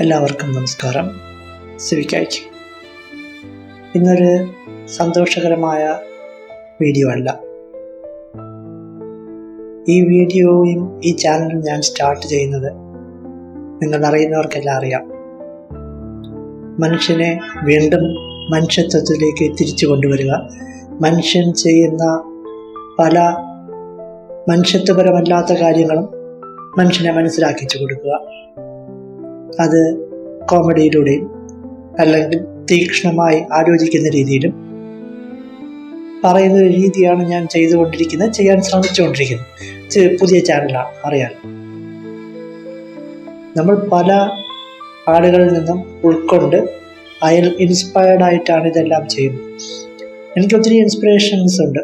എല്ലാവർക്കും നമസ്കാരം. സിവിക്കായ്ക്ക്. ഇന്നൊരു സന്തോഷകരമായ വീഡിയോ അല്ല. ഈ വീഡിയോയും ഈ ചാനലും ഞാൻ സ്റ്റാർട്ട് ചെയ്യുന്നത് നിങ്ങൾ അറിയുന്നവർക്കെല്ലാം അറിയാം. മനുഷ്യനെ വീണ്ടും മനുഷ്യത്വത്തിലേക്ക് തിരിച്ചു കൊണ്ടുവരിക. മനുഷ്യൻ ചെയ്യുന്ന പല മനുഷ്യത്വപരമല്ലാത്ത കാര്യങ്ങളും മനുഷ്യനെ മനസ്സിലാക്കിച്ചു കൊടുക്കുക. അത് കോമഡിയിലൂടെയും അല്ലെങ്കിൽ തീക്ഷ്ണമായി ആലോചിക്കുന്ന രീതിയിലും പറയുന്ന രീതിയാണ് ഞാൻ ചെയ്തുകൊണ്ടിരിക്കുന്നത് ചെയ്യാൻ ശ്രമിച്ചുകൊണ്ടിരിക്കുന്നത്. പുതിയ ചാനലാണ് അറിയാൻ. നമ്മൾ പല ആളുകളിൽ നിന്നും ഉൾക്കൊണ്ട് അയൽ ഇൻസ്പയർഡ് ആയിട്ടാണ് ഇതെല്ലാം ചെയ്യുന്നത്. എനിക്ക് ഒത്തിരി ഇൻസ്പിറേഷൻസ് ഉണ്ട്.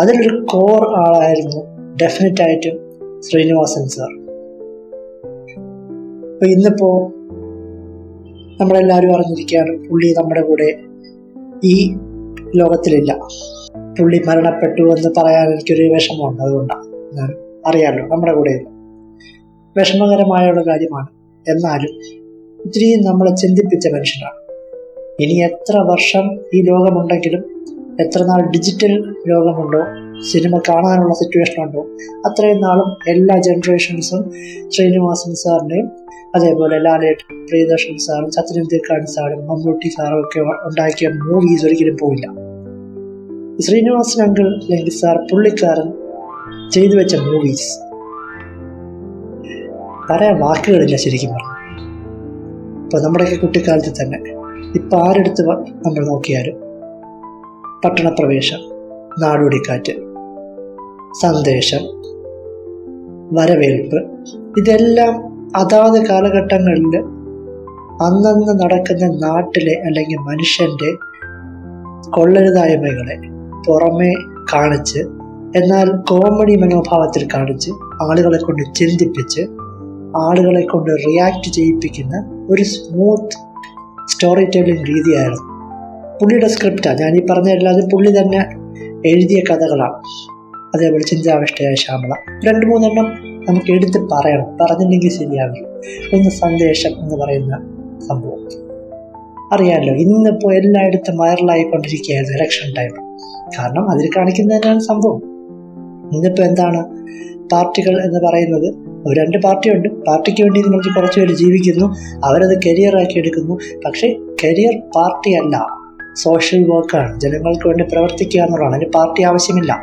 അതിലൊരു കോർ ആളായിരുന്നു ഡെഫിനറ്റായിട്ടും ശ്രീനിവാസൻ സാർ അപ്പൊ ഇന്നിപ്പോ നമ്മളെല്ലാവരും അറിഞ്ഞിരിക്കുകയാണ് പുള്ളി നമ്മുടെ കൂടെ ഈ ലോകത്തിലില്ല. പുള്ളി മരണപ്പെട്ടു എന്ന് പറയാൻ എനിക്കൊരു വിഷമമുണ്ട്. അതുകൊണ്ടാണ് ഞാൻ അറിയാമല്ലോ നമ്മുടെ കൂടെ വിഷമകരമായ ഒരു കാര്യമാണ്. എന്നാലും ഒത്തിരി നമ്മളെ ചിന്തിപ്പിച്ച മനുഷ്യനാണ്. ഇനി എത്ര വർഷം ഈ ലോകമുണ്ടെങ്കിലും എത്ര നാൾ ഡിജിറ്റൽ ലോകമുണ്ടോ സിനിമ കാണാനുള്ള സിറ്റുവേഷൻ ഉണ്ടോ അത്രയും നാളും എല്ലാ ജനറേഷൻസും ശ്രീനിവാസൻ സാറിനെയും അതേപോലെ ലാലേട്ട് പ്രിയദർശൻ സാറും സത്യനന്ദിക്കാട് സാറും മമ്മൂട്ടി സാറും ഒക്കെ ഉണ്ടാക്കിയ മൂവീസ് ഒരിക്കലും പോയില്ല ശ്രീനിവാസൻ അങ്കിൾ അല്ലെങ്കിൽ സാർ പുള്ളിക്കാരൻ ചെയ്തു വെച്ച മൂവീസ് പറയാൻ വാക്കുകളില്ല ശരിക്കും പറഞ്ഞു ഇപ്പൊ നമ്മുടെയൊക്കെ കുട്ടിക്കാലത്ത് തന്നെ ഇപ്പൊ ആരെടുത്ത് നമ്മൾ നോക്കിയാലും പട്ടണപ്രവേശം നാടോടിക്കാറ്റ് സന്ദേശം വരവേൽപ്പ് ഇതെല്ലാം അതാത് കാലഘട്ടങ്ങളിൽ അന്നന്ന് നടക്കുന്ന നാട്ടിലെ അല്ലെങ്കിൽ മനുഷ്യന്റെ കൊള്ളരുതായ്മകളെ പുറമെ കാണിച്ച് എന്നാൽ കോമഡി മനോഭാവത്തിൽ കാണിച്ച് ആളുകളെ കൊണ്ട് ചിന്തിപ്പിച്ച് ആളുകളെ കൊണ്ട് റിയാക്ട് ചെയ്യിപ്പിക്കുന്ന ഒരു സ്മൂത്ത് സ്റ്റോറി ടെല്ലിംഗ് രീതിയായിരുന്നു. പുള്ളിയുടെ സ്ക്രിപ്റ്റാണ് ഞാൻ ഈ പറഞ്ഞ എല്ലാതും പുള്ളി തന്നെ എഴുതിയ കഥകളാണ്. അതേപോലെ ചിന്താവിഷ്ടയായ ശ്യാമള. രണ്ട് മൂന്നെണ്ണം നമുക്ക് എടുത്ത് പറയണം. പറഞ്ഞില്ലെങ്കിൽ ശരിയാവില്ല. ഒന്ന് സന്ദേശം എന്ന് പറയുന്ന സംഭവം. അറിയാമല്ലോ ഇന്നിപ്പോൾ എല്ലായിടത്തും വൈറലായിക്കൊണ്ടിരിക്കുകയായിരുന്നു ഇലക്ഷൻ ടൈം കാരണം അതിൽ കാണിക്കുന്നതിനാണ് സംഭവം. ഇന്നിപ്പോൾ എന്താണ്? പാർട്ടികൾ എന്ന് പറയുന്നത് ഒരു രണ്ട് പാർട്ടിയുണ്ട്. പാർട്ടിക്ക് വേണ്ടി നമുക്ക് കുറച്ച് പേര് ജീവിക്കുന്നു. അവരത് കരിയറാക്കി എടുക്കുന്നു. പക്ഷേ കരിയർ പാർട്ടിയല്ല. സോഷ്യൽ വർക്കാണ് ജനങ്ങൾക്ക് വേണ്ടി പ്രവർത്തിക്കുക എന്നുള്ളതാണ്. അതിന് പാർട്ടി ആവശ്യമില്ല.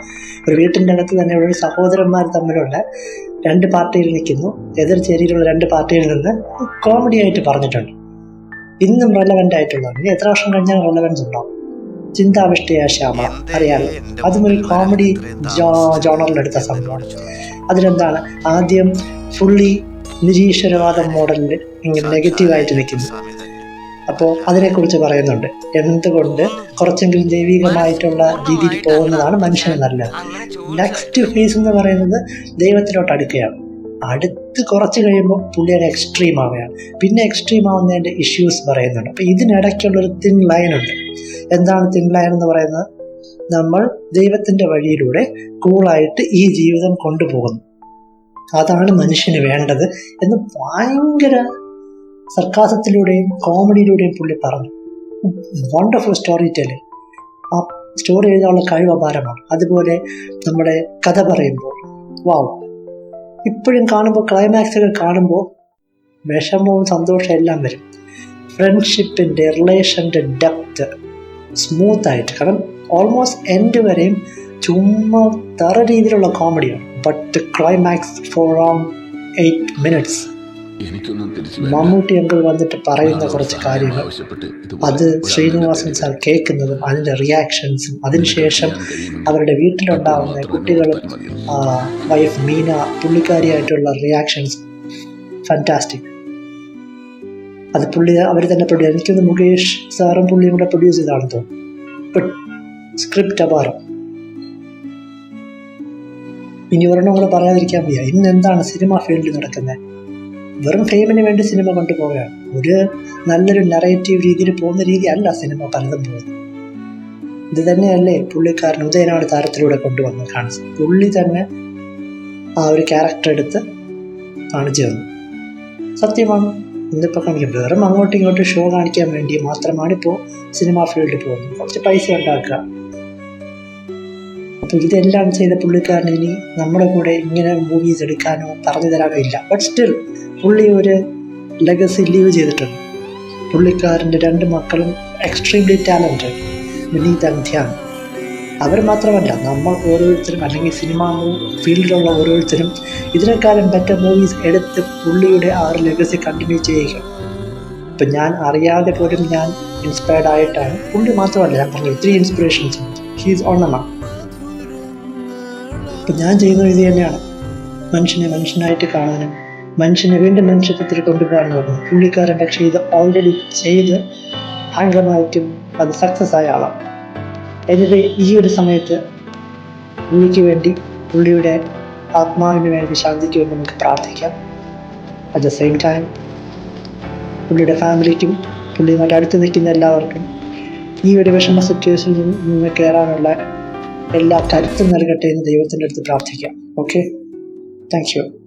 ഒരു വീട്ടിന്റെ അകത്ത് തന്നെ ഒരു സഹോദരന്മാർ തമ്മിലുള്ള രണ്ട് പാർട്ടിയിൽ നിൽക്കുന്നു. എതിർ ചേരിയിലുള്ള രണ്ട് പാർട്ടിയിൽ നിന്ന് കോമഡി ആയിട്ട് പറഞ്ഞിട്ടുണ്ട്. ഇന്നും റെലവെന്റ് ആയിട്ടുള്ളത് ഇനി എത്ര വർഷം കഴിഞ്ഞാൽ റെലവൻസ് ഉണ്ടാവും. ചിന്താവിഷ്ടയ ശ്യാമ അറിയാലോ? അതും ഒരു കോമഡി ജോണറിലെടുത്ത സംഭവമാണ് അതിലെന്താണ്? ആദ്യം ഫുള്ളി നിരീശ്വരവാദം മോഡലിൽ ഇങ്ങനെ നെഗറ്റീവായിട്ട് നിൽക്കുന്നു. അപ്പോൾ അതിനെക്കുറിച്ച് പറയുന്നുണ്ട്. എന്തുകൊണ്ട് കുറച്ചെങ്കിലും ദൈവികമായിട്ടുള്ള രീതിയിൽ പോകുന്നതാണ് മനുഷ്യന് നല്ലത്. നെക്സ്റ്റ് ഫേസ് എന്ന് പറയുന്നത് ദൈവത്തിലോട്ട് അടുക്കുകയാണ്. അടുത്ത് കുറച്ച് കഴിയുമ്പോൾ പുള്ളിയുടെ എക്സ്ട്രീം ആവുകയാണ്. പിന്നെ എക്സ്ട്രീം ആവുന്നതിന്റെ ഇഷ്യൂസ് പറയുന്നുണ്ട്. അപ്പോൾ ഇതിനിടയ്ക്കുള്ളൊരു തിൻ ലൈൻ ഉണ്ട്. എന്താണ് തിൻ ലൈൻ എന്ന് പറയുന്നത്? നമ്മൾ ദൈവത്തിന്റെ വഴിയിലൂടെ കൂളായിട്ട് ഈ ജീവിതം കൊണ്ടുപോകുന്നു. അതാണ് മനുഷ്യന് വേണ്ടത് എന്ന് ഭയങ്കര സർക്കാസത്തിലൂടെയും കോമഡിയിലൂടെയും പുള്ളി പറഞ്ഞു. വണ്ടർഫുൾ സ്റ്റോറി ടെല്ലിംഗ് ആ സ്റ്റോറി എഴുതാനുള്ള കഴിവ് അപാരമാണ്. അതുപോലെ നമ്മുടെ കഥ പറയുമ്പോൾ. വാവ് ഇപ്പോഴും കാണുമ്പോൾ ക്ലൈമാക്സുകൾ കാണുമ്പോൾ വിഷമവും സന്തോഷവും എല്ലാം വരും. ഫ്രണ്ട്ഷിപ്പിന്റെ റിലേഷന്റെ ഡെപ്ത് സ്മൂത്ത് ആയിട്ട്. കാരണം ഓൾമോസ്റ്റ് എൻഡ് വരെയും ചുമ്മാ തറ രീതിയിലുള്ള കോമഡിയാണ് but climax four um eight minutes എനിക്കൊന്നും തിരിച്ചു മമ്മൂട്ടി അങ്കിൾ വന്നിട്ട് പറയുന്ന കുറച്ച് കാര്യങ്ങൾ. അത് ശ്രീനിവാസൻ സാർ കേൾക്കുന്നതും അതിന്റെ റിയാക്ഷൻസും അതിനുശേഷം അവരുടെ വീട്ടിലുണ്ടാവുന്ന കുട്ടികളും വൈഫ് മീന പുള്ളിക്കാരിയായിട്ടുള്ള റിയാക്ഷൻസ് ഫാന്റാസ്റ്റിക് അത് പുള്ളി അവർ തന്നെ പ്രൊഡ്യൂസ് എനിക്കൊന്ന് മുകേഷ് സാറും പുള്ളിയും കൂടെ പ്രൊഡ്യൂസ് ചെയ്താണെന്ന് തോന്നുന്നു. സ്ക്രിപ്റ്റ് അപാരം. ഇനി ഒരെണ്ണം കൂടെ പറയാതിരിക്കാൻ വയ്യ. ഇന്ന് എന്താണ് സിനിമ ഫീൽഡിൽ നടക്കുന്നത്? വെറും ഫെയിമിന് വേണ്ടി സിനിമ കൊണ്ടുപോവുകയാണ്. ഒരു നല്ലൊരു നറേറ്റീവ് രീതിയിൽ പോകുന്ന രീതി അല്ല സിനിമ പലതും പോകുന്നത്. ഇത് തന്നെയല്ലേ പുള്ളിക്കാരൻ ഉദയനാട് താരത്തിലൂടെ കൊണ്ടുവന്ന് കാണിച്ചത്. പുള്ളി തന്നെ ആ ഒരു ക്യാരക്ടർ എടുത്ത് കാണിച്ചു തന്നു. സത്യമാണ്. ഇന്നിപ്പോൾ കാണിക്കും വെറും അങ്ങോട്ടും ഇങ്ങോട്ടും ഷോ കാണിക്കാൻ വേണ്ടി മാത്രമാണ് ഇപ്പോൾ സിനിമാ ഫീൽഡിൽ പോകുന്നത്. കുറച്ച് പൈസ ഉണ്ടാക്കുക. അപ്പോൾ ഇതെല്ലാം ചെയ്ത പുള്ളിക്കാരന് ഇനി നമ്മുടെ കൂടെ ഇങ്ങനെ മൂവീസ് എടുക്കാനോ പറഞ്ഞു തരാനോ ഇല്ല. ബട്ട് സ്റ്റിൽ പുള്ളി ഒരു ലെഗസി ലീവ് ചെയ്തിട്ടുണ്ട്. പുള്ളിക്കാരന്റെ രണ്ട് മക്കളും എക്സ്ട്രീംലി ടാലന്റഡ് വിനീത് അന്ധ്യാണ് അവർ മാത്രമല്ല നമ്മൾ ഓരോരുത്തരും അല്ലെങ്കിൽ സിനിമ ഫീൽഡിലുള്ള ഓരോരുത്തരും ഇതിനേക്കാളും ബെറ്റർ മൂവീസ് എടുത്ത് പുള്ളിയുടെ ആ ഒരു ലെഗസി കണ്ടിന്യൂ ചെയ്യുക. ഇപ്പം ഞാൻ അറിയാതെ പോലും ഞാൻ ഇൻസ്പയർഡ് ആയിട്ടാണ്. പുള്ളി മാത്രമല്ല ഞാൻ പറഞ്ഞു ഒത്തിരി ഇൻസ്പിറേഷൻസ് ഹീസ് ഓൺ എ ഇപ്പം ഞാൻ ചെയ്യുന്നത് ഇത് തന്നെയാണ്. മനുഷ്യനെ മനുഷ്യനായിട്ട് കാണാനും മനുഷ്യനെ വീണ്ടും മനുഷ്യത്വത്തിൽ കൊണ്ടുപോകാനും പറഞ്ഞു പുള്ളിക്കാരൻ പക്ഷേ ഇത് ഓൾറെഡി ചെയ്ത് ഭയങ്കരമായിട്ടും അത് സക്സസ് ആയ ആളാണ്. എന്നിട്ട് ഈ ഒരു സമയത്ത് പുള്ളിക്ക് വേണ്ടി പുള്ളിയുടെ ആത്മാവിന് വേണ്ടി ശാന്തിക്ക് വേണ്ടി നമുക്ക് പ്രാർത്ഥിക്കാം. അറ്റ് ദ സെയിം ടൈം പുള്ളിയുടെ ഫാമിലിക്കും പുള്ളിയുമായിട്ട് അടുത്ത് നിൽക്കുന്ന എല്ലാവർക്കും ഈ ഒരു വിഷമ സിറ്റുവേഷനിൽ നിന്ന് കയറാനുള്ള എല്ലാ കരുത്തും നൽകട്ടെ എന്ന് ദൈവത്തിന്റെ അടുത്ത് പ്രാർത്ഥിക്കാം. Okay thank you